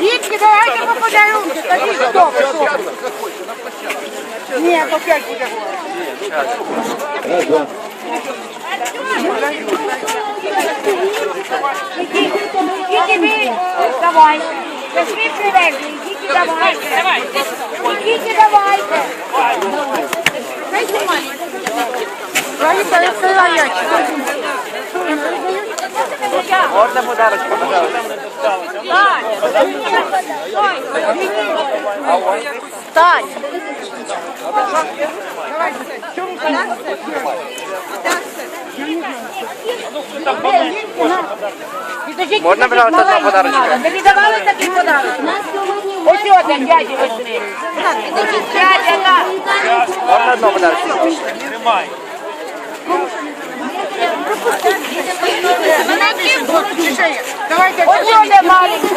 Дітки, давайте по подарунку. Ні, Нет, опять буде говорити. Діти, ви, давайте. Пошли привезли, діти, давайте. Давай, Можна подарочку, пожалуйста? Стань. Можна, пожалуйста, два подарочка? Ви віддавали такий подарок? Ось один, дядя, візьми. Дядя, на. Можна одного Тримай. Давайте. Маленький.